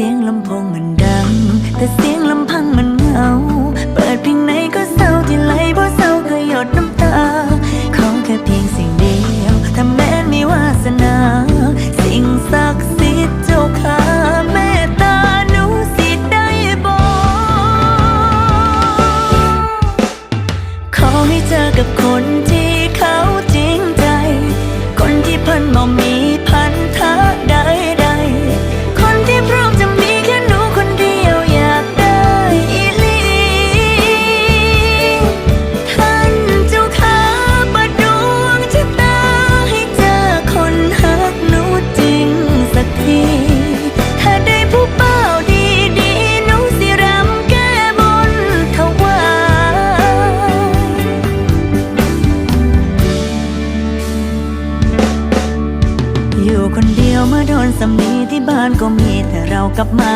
สียงลำโพงมันดัง แต่เสียงลำพังมันเหงา เปิดเพลงไหนก็เศร้าที่ไหลเพราะเศร้าก็หยดน้ำตา ขอแค่เพียงสิ่งเดียวถ้าแม้นมีวาสนา สิ่งศักดิ์สิทธิ์เจ้าข้าเมตตาหนูสิได้บอก ขอให้เจอกับคนที่เขาจริงใจ คนที่เพิ่นบ่มี อยู่คนเดียวเมื่อโดนสำนีที่บ้านก็มีแต่เรากลับมา